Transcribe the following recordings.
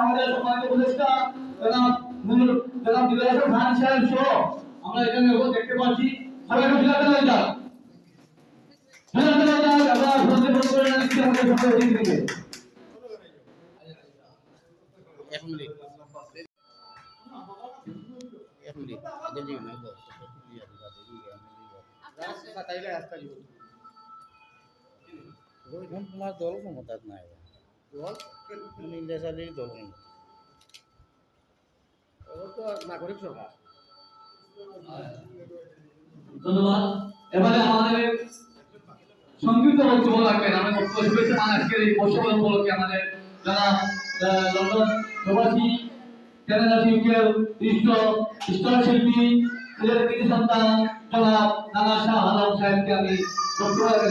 আমাদের সমাজের উপদেষ্টা জনাব জনাব দিলার খান সাহেব সহ আমরা এখানে দেখতে পাচ্ছি সবাই একটু ফিরাতে হয়ে যাক ফিরাতে হয়ে যাক আমরা বলতে বলতে করে নিচ্ছি আমাদের সবাই দিক থেকে এক মিনিট এক মিনিট দল ক্ষমতাত নাই? দল? তুমি ইন্ডিয়া চালিয়ে দল ক্ষমতা ও তো নাগরিক সভা ধন্যবাদ। এবারে আমাদের সংক্ষিপ্ত বক্তব্য রাখবেন আমি বক্তব্য শুভেচ্ছা মান আজকের এই বর্ষবরণ উপলক্ষে আমাদের যারা লন্ডন প্রবাসী কানাডা শিল্পের শিল্পী কৃতি সন্তান জনাব নানা শাহ আলম সাহেবকে আমি বক্তব্য রাখতে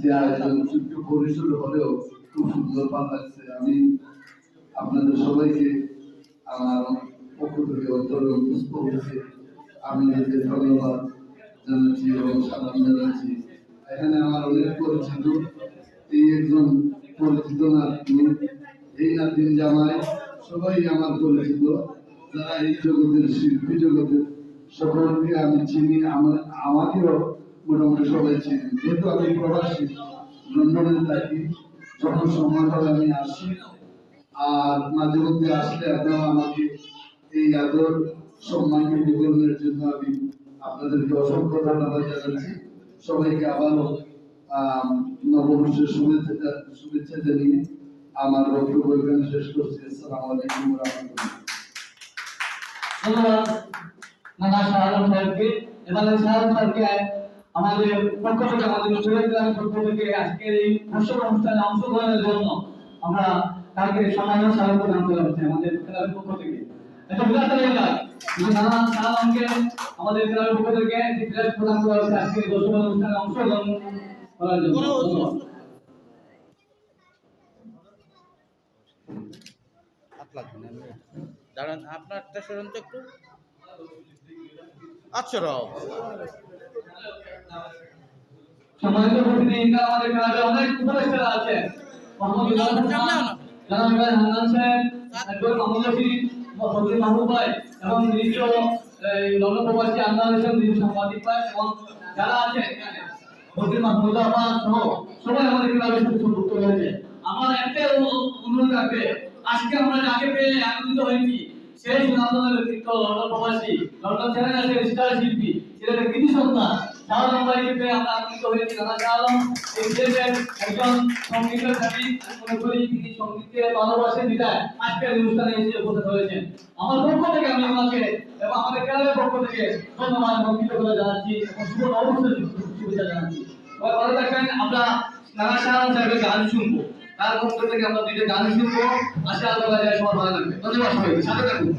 যে আয়োজন ছোট্ট পরিসর হলেও খুব সুন্দর ভালো লাগছে আমি আপনাদের সবাইকে আমার পক্ষ থেকে অন্তর পুষ্পকে আমি নিজের ধন্যবাদ জানাচ্ছি এবং সালাম জানাচ্ছি। এখানে আমার অনেক পরিচিত এই একজন পরিচিত নাতনি এই নাতিন জামাই সবাই আমার পরিচিত। যারা এই জগতের শিল্পী জগতের সকলকে আমি চিনি, আমার আমাকেও মোটামুটি সবাই চিনি যেহেতু আমি প্রবাসী লন্ডনে থাকি, যখন সময় হয় আমি আসি, আর মাঝে মধ্যে আসলে আপনারা আমাকে এই আদর সম্মানকে বিবরণের জন্য আমি আপনাদেরকে অসংখ্য ধন্যবাদ জানাচ্ছি। সবাইকে আবারও নববর্ষের শুভেচ্ছা শুভেচ্ছা জানিয়ে আমার বক্তব্য এখানে শেষ করছি। আসসালামু আলাইকুম রহমতুল্লাহ। ধন্যবাদ। নানা আলম সাহেবকে। এবারে শাহ সাহেবকে আমাদের পক্ষ থেকে আমাদের পক্ষ থেকে আজকের এই উৎসব অনুষ্ঠানে অংশগ্রহণের জন্য আমরা তাকে সম্মানীয় স্বাগত জানাতে যাচ্ছি আমাদের ক্লাবের পক্ষ থেকে। এটা বিরাট যায় নানা শাহ আমাদের ক্লাবের পক্ষ থেকে একটি প্রদান করা হয়েছে আজকের এই উৎসব অনুষ্ঠানে অংশগ্রহণ করার জন্য। দাঁড়ান তো একটু। আচ্ছা রাও সম্মানিত প্রতিনিধি আমাদের ক্লাবে অনেক উপদেষ্টারা আছে মোহাম্মদ জানাব ইমরান হাসান সাহেব একজন মাহমুদ রশিদ ফজল মাহবুব ভাই এবং নিজ লন্ডন আন্দাজ হোসেন নিজ সাংবাদিক ভাই এবং যারা আছে এখানে মাহমুদ আহমদ সহ সবাই আমাদের ক্লাবে যুক্ত হয়েছে আমার একটাই অনুরোধ থাকবে আজকে আমরা যাকে পেয়ে আনন্দিত হয়েছি সেই সুনামধন্য ব্যক্তিত্ব লন্ডন প্রবাসী লন্ডন ছেড়ে গেছে স্টার শিল্পী ছেলেটা কৃতি সন্তান। আমরা একজন সঙ্গীতের সঙ্গীতকে ভালোবাসেন বিদায় আজকের অনুষ্ঠানে আমার পক্ষ থেকে আমি এবং আমাদের ক্লাবের পক্ষ থেকে ধন্যবাদ এবং কৃতজ্ঞতা জানাচ্ছি এবং আমরা নানা আলম সাহেবের গান শুনব। তার পক্ষ থেকে আমরা দুইটা গান শুনব। আশা আল্লাহ সবার ভালো লাগবে ধন্যবাদ সবাইকে। সাথে থাকুন.